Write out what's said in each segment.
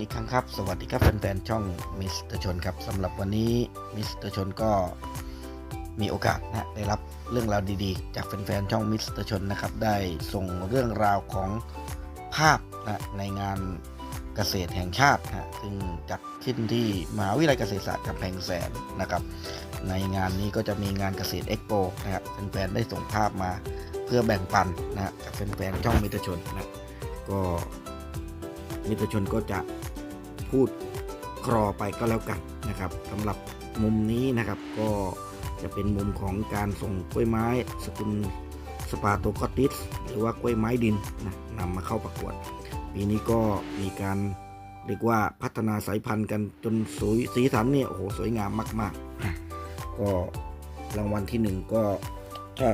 อีกครั้งครับ สวัสดีครับแฟนๆช่องมิสเตอร์ชนครับสำหรับวันนี้มิสเตอร์ชนก็มีโอกาสนะได้รับเรื่องราวดีๆ จากแฟนๆช่องมิสเตอร์ชนนะครับได้ส่งเรื่องราวของภาพนะในงานเกษตรแห่งชาตินะซึ่งจัดขึ้นที่มหาวิทยาลัยเกษตรศาสตร์กำแพงแสนนะครับ ในงานนี้ก็จะมีงานเกษตรเอ็กโปนะครับแฟนๆได้ส่งภาพมาเพื่อแบ่งปันนะกับแฟนๆช่องมิสเตอร์ชนนะก็มิตรชนก็จะ พูดกรอไปก็แล้วกันนะครับสำหรับมุมนี้นะครับก็จะเป็นมุมของการส่งกล้วยไม้สกุลสปาโตกอติสหรือว่ากล้วยไม้ดินนะนำมาเข้าประกวด ปีนี้ก็มีการเรียกว่าพัฒนาสายพันธุ์กันจนสวยสีสันเนี่ยโอ้โหสวยงามมากๆนะก็รางวัลที่หนึ่งก็ถ้า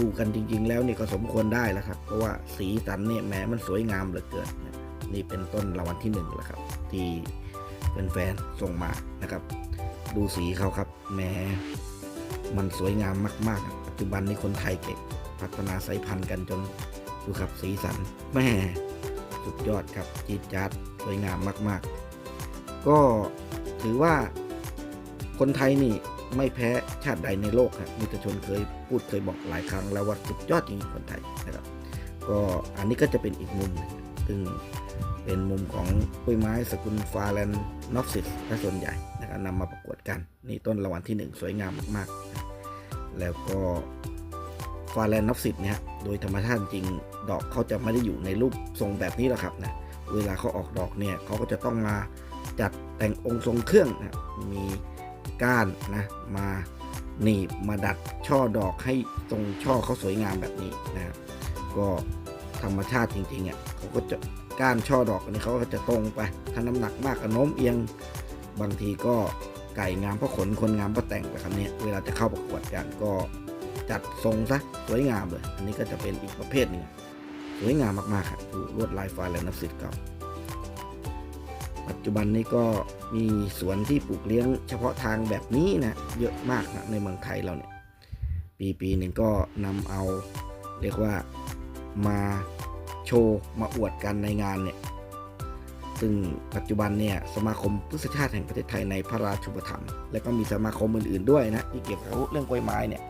ดูกันจริง ๆ แล้วเนี่ยก็สมควรได้แล้วครับ เพราะว่าสีสันเนี่ยแหมมันสวยงามเหลือเกิน นี่เป็นต้นรางวัลที่หนึ่งแล้วครับ ที่แฟนๆส่งมานะครับ ดูสีเขาครับแหมมันสวยงามมากๆ ปัจจุบันนี้คนไทยเก่งพัฒนาสายพันธุ์กันจนดูครับสีสันแม่สุดยอดครับจีดจาดสวยงามมาก ๆ ก็ถือว่าคนไทยนี่ไม่แพ้ชาติใดในโลกครับมิตรชนเคยพูดเคยบอกหลายครั้งแล้วว่าสุดยอดจริงคนไทยนะครับ ก็อันนี้ก็จะเป็นอีกมุมหนึ่งซึ่ง เป็นมุมของกล้วยไม้สกุลฟาแลนนอฟซิสและส่วนใหญ่นะครับนำมาประกวดกัน นี่ต้นรางวัลที่ 1 สวยงามมากๆ แล้วก็ฟาแลนนอฟซิสเนี่ยโดยธรรมชาติจริงดอกเขาจะไม่ได้อยู่ในรูปทรงแบบนี้หรอกครับนะเวลาเขาออกดอกเนี่ยเขาก็จะต้องมาจัดแต่งองค์ทรงเครื่องนะมีก้านนะมาหนีบมาดัดช่อดอกให้ตรงช่อเขาสวยงามแบบนี้นะครับก็ธรรมชาติจริงๆอะเขาก็จะ ก้านช่อดอกอันนี้เขาก็จะตรงไป ถ้าน้ำหนักมากก็โน้มเอียง บางทีก็ไก่งามเพราะขนคนงามเพราะแต่งแบบนี้เวลาจะเข้าประกวดกันก็จัดทรงซะสวยงามเลย อันนี้ก็จะเป็นอีกประเภทหนึ่งสวยงามมากๆครับดูลวดลายไฟและนับสิทธิ์เก่าปัจจุบันนี้ก็มีสวนที่ปลูกเลี้ยงเฉพาะทางแบบนี้นะเยอะมากนะในเมืองไทยเราเนี่ย ปีปีหนึ่งก็นำเอาเรียกว่ามา โชว์มาอวดกันในงานเนี่ย ซึ่งปัจจุบันเนี่ยสมาคมพืชชาติแห่งประเทศไทยในพระราชูปถัมภ์และก็มีสมาคมอื่นๆด้วยนะที่เกี่ยวกับเรื่องกล้วยไม้เนี่ย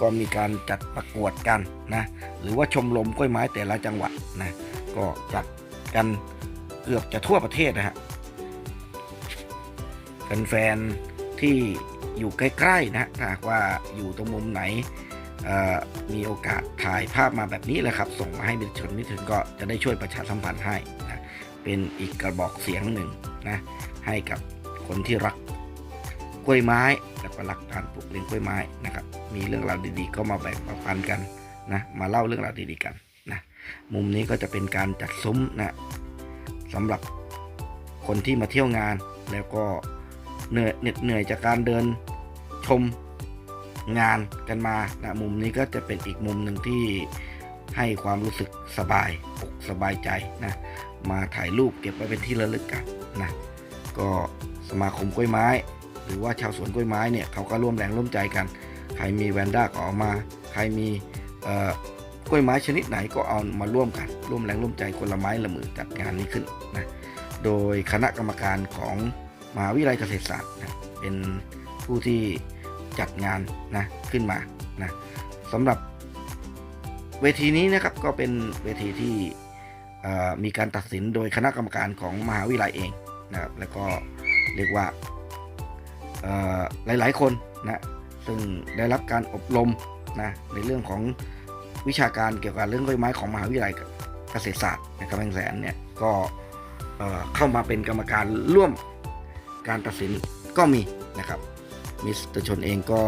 ก็มีการจัดประกวดกันนะหรือว่าชมรมกล้วยไม้แต่ละจังหวัดนะก็จัดกันเกือบจะทั่วประเทศนะฮะแฟนๆที่อยู่ใกล้ๆนะถ้าหากว่าอยู่ตรงมุมไหน มีโอกาสถ่ายภาพมาแบบนี้แหละครับ ส่งมาให้มิตรชนมิตรชนก็จะได้ช่วยประชาสัมพันธ์ให้นะเป็นอีกกระบอกเสียงหนึ่งนะให้กับคนที่รักกล้วยไม้และก็รักการปลูกเลี้ยงกล้วยไม้นะครับ มีเรื่องราวดีๆ ก็มาแบ่งมาปันกันนะมาเล่าเรื่องราวดีๆกันนะมุมนี้ก็จะเป็นการจัดซุ้มนะสำหรับคนที่มาเที่ยวงานแล้วก็เหนื่อยเหนื่อยจากการเดินชม งานกันมานะมุมนี้ก็จะเป็นอีกมุมหนึ่งที่ให้ความรู้สึกสบายอกสบายใจนะ มาถ่ายรูปเก็บไว้เป็นที่ระลึกกันนะก็สมาคมกล้วยไม้ หรือว่าชาวสวนกล้วยไม้เนี่ยเขาก็ร่วมแรงร่วมใจกัน ใครมีแวนด้าก็เอามา ใครมีกล้วยไม้ชนิดไหนก็เอามาร่วมกัน ร่วมแรงร่วมใจคนละไม้ละมือจัดงานนี้ขึ้นนะโดยคณะกรรมการของมหาวิทยาลัยเกษตรศาสตร์นะเป็นผู้ที่ จัดงานนะขึ้นมานะสำหรับเวทีนี้นะครับก็เป็นเวทีที่มีการตัดสินโดยคณะกรรมการของมหาวิทยาลัยเองนะครับแล้วก็เรียกว่าเอ่อหลายๆคนนะซึ่งได้รับการอบรมนะในเรื่องของวิชาการเกี่ยวกับเรื่องกล้ไม้ของมหาวิทยาลัยเกษตรศาสตร์ในกำแพงแสนเนี่ยก็เข้ามาเป็นกรรมการร่วมการตัดสินก็มีนะครับ มิสเตอร์ชนเองก็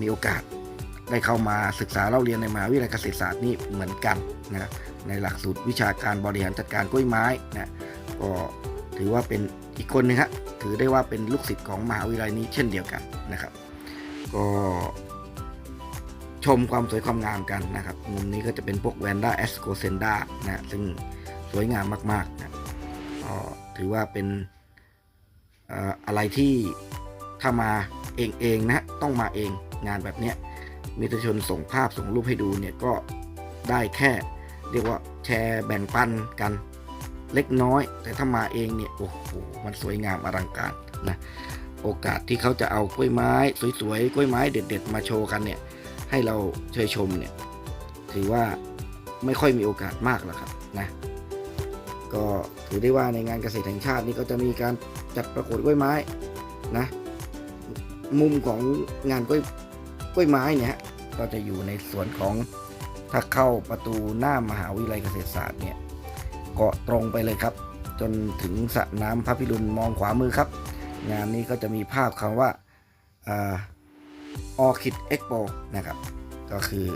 มีโอกาสได้เข้ามาศึกษาเล่าเรียนในมหาวิทยาลัยเกษตรศาสตร์นี่เหมือนกันนะในหลักสูตรวิชาการบริหารจัดการกล้วยไม้นะก็ถือว่าเป็นอีกคนหนึงฮะถือได้ว่าเป็นลูกศิษย์ของมหาวิทยาลัยนี้เช่นเดียวกันนะครับ ก็ชมความสวยความงามกันนะครับมุมนี้ก็จะเป็นพวกแวนด้าแอสโกเซนด้านะซึ่งสวยงามมากๆนะก็ถือว่าเป็นอะไรที่ถ้ามา เองเองนะต้องมาเองงานแบบเนี้ยมีประชาชนส่งภาพส่งรูปให้ดูเนี่ยก็ได้แค่ เรียกว่าแชร์แบ่งปันกันเล็กน้อย แต่ถ้ามาเองเนี่ยโอ้โหมันสวยงามอลังการนะโอกาสที่เขาจะเอากล้วยไม้สวยๆกล้วยไม้เด็ด ๆ มาโชว์กันเนี่ยให้เราเชยชมเนี่ยถือว่าไม่ค่อยมีโอกาสมากหรอกครับนะก็ถือได้ว่าในงานเกษตรแห่งชาตินี่ก็จะมีการจัดประกวดกล้วยไม้นะ มุมของงานกล้วยกล้วยไม้เนี่ยฮะก็จะอยู่ในส่วนของถ้าเข้าประตูหน้ามหาวิทยาลัยเกษตรศาสตร์เนี่ยเก็ตรงไปเลยครับ จนถึงสระน้ำพระพิรุณมองขวามือครับ งานนี้ก็จะมีภาพคำว่าออคิดเอ็กโปนะครับ ก็คือ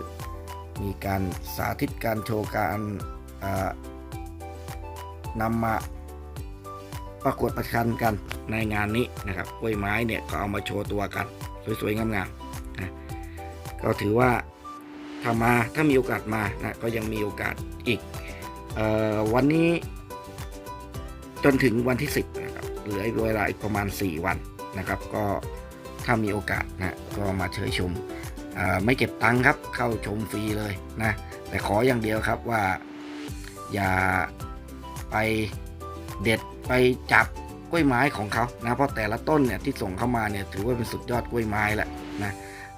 มีการสาธิตการโชว์การนำมา ประกวดประชันกันในงานนี้นะครับกล้วยไม้เนี่ยก็เอามาโชว์ตัวกัน สวยๆงามๆนะก็ถือว่าถ้ามาถ้ามีโอกาสมานะก็ยังมีโอกาสอีกออวันนี้จนถึงวันที่ 10นะครับเหลือเวลาอีกประมาณ 4 วันนะครับ ก็ถ้ามีโอกาสนะก็มาเชยชมไม่เก็บตังค์ครับ เข้าชมฟรีเลยนะแต่ขออย่างเดียวครับว่าอย่าไปเด็ด ไปจับกล้วยไม้ของเขานะเพราะแต่ละต้นเนี่ยที่ส่งเข้ามาเนี่ยถือว่าเป็นสุดยอดกล้วยไม้แหละนะ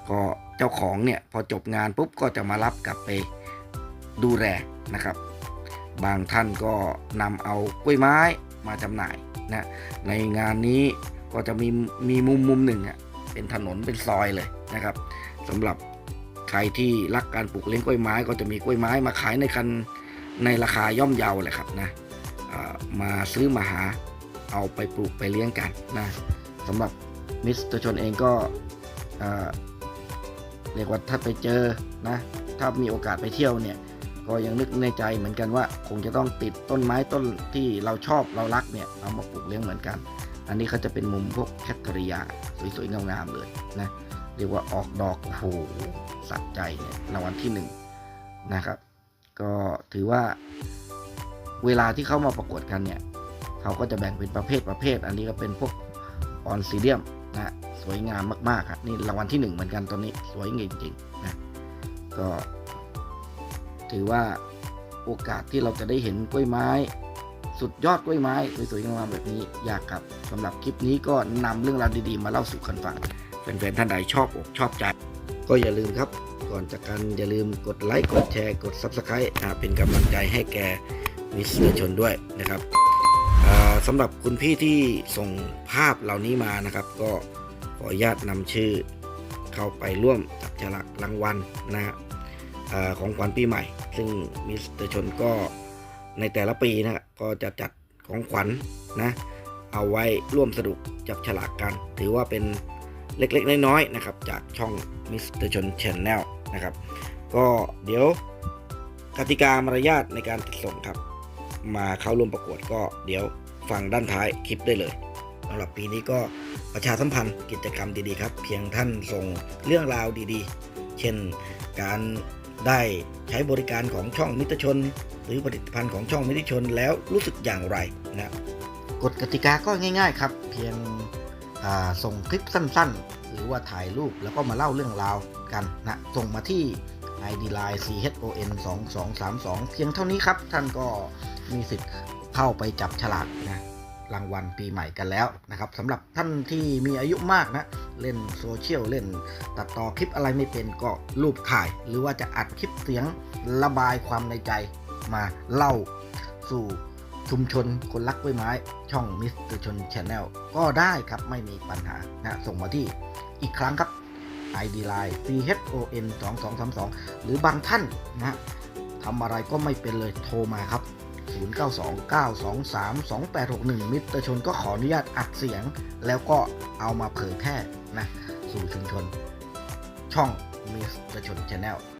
ก็เจ้าของเนี่ยพอจบงานปุ๊บก็จะมารับกลับไปดูแลนะครับ บางท่านก็นำเอากล้วยไม้มาจำหน่ายนะในงานนี้ก็จะมีมีมุมมุมหนึ่งอะเป็นถนนเป็นซอยเลยนะครับสำหรับใครที่รักการปลูกเลี้ยงกล้วยไม้ ก็จะมีกล้วยไม้มาขายในคันในราคาย่อมเยาเลยครับนะ มาซื้อมาหาเอาไปปลูกไปเลี้ยงกันนะสำหรับมิสเตอร์ชนเองก็เรียกว่าถ้าไปเจอนะถ้ามีโอกาสไปเที่ยวเนี่ยก็ยังนึกในใจเหมือนกันว่า คงจะต้องติดต้นไม้ต้นที่เราชอบเรารักเนี่ยเอามาปลูกเลี้ยงเหมือนกัน อันนี้เขาจะเป็นมุมพวกแคทเทอริยาสวยๆงามๆเลยนะเรียกว่าออกดอกโอ้โหสัใจเนี่ยรางวัลที่หนึ่งนะครับก็ถือว่า เวลาที่เขามาประกวดกันเนี่ยเขาก็จะแบ่งเป็นประเภทประเภท อันนี้ก็เป็นพวกออนซีเดียมนะสวยงามมากๆครับนี่รางวัลที่หนึ่งเหมือนกันตัวนี้สวยจริงๆนะก็ถือว่าโอกาสที่เราจะได้เห็นกล้วยไม้ สุดยอดกล้วยไม้สวยๆงามๆแบบนี้อยากครับสำหรับคลิปนี้ก็นำเรื่องราวดีๆ มาเล่าสู่กันฟังแฟนๆท่านใดชอบอกชอบใจ ก็อย่าลืมครับ ก่อนจากกันอย่าลืมกดไลค์กดแชร์กด Subscribe เป็นกำลังใจให้แก มิสเตอร์ชนด้วยนะครับสำหรับคุณพี่ที่ส่งภาพเหล่านี้มานะครับ ก็ขออนุญาตนำชื่อเข้าไปร่วมจับฉลากรางวัลนะฮะของขวัญปีใหม่ ซึ่งมิสเตอร์ชนก็ในแต่ละปีนะก็จะจัดของขวัญนะเอาไว้ร่วมสนุกจับฉลากกัน ถือว่าเป็นเล็กๆ น้อยๆนะครับ จากช่องมิสเตอร์ชนชแนลนะครับ ก็เดี๋ยวกติกามารยาทในการส่งครับ มาเข้าร่วมประกวดก็เดี๋ยวฟังด้านท้ายคลิปได้เลยสำหรับปีนี้ก็ประชาสัมพันธ์กิจกรรมดีๆครับ เพียงท่านส่งเรื่องราวดีๆ เช่นการได้ใช้บริการของช่องมิตรชน หรือผลิตภัณฑ์ของช่องมิตรชนแล้วรู้สึกอย่างไรนะกฎกติกาก็ง่าย ๆ ครับ เพียงส่งคลิปสั้นๆ หรือว่าถ่ายรูปแล้วก็มาเล่าเรื่องราวกันนะส่งมาที่ ID Line CHON 2232 เพียงเท่านี้ครับ ท่านก็ มีสิทธิ์เข้าไปจับฉลากนะรางวัลปีใหม่กันแล้วนะครับสำหรับท่านที่มีอายุมากนะ เล่นโซเชียล เล่นตัดต่อคลิปอะไรไม่เป็นก็รูปถ่าย หรือว่าจะอัดคลิปเสียงระบายความในใจมาเล่าสู่ชุมชนคนรักกล้วยไม้ช่องมิสเตอร์ชนชแนลก็ได้ครับไม่มีปัญหานะส่งมาที่อีกครั้งครับ ID Line CHON 2232หรือบางท่านนะทำอะไรก็ไม่เป็นเลยโทรมาครับ 0929232861 มิตรชนก็ขออนุญาตอัดเสียง แล้วก็เอามาเผยแพร่นะสู่ชุมชน ช่องมิสเตอร์ชนชาแนล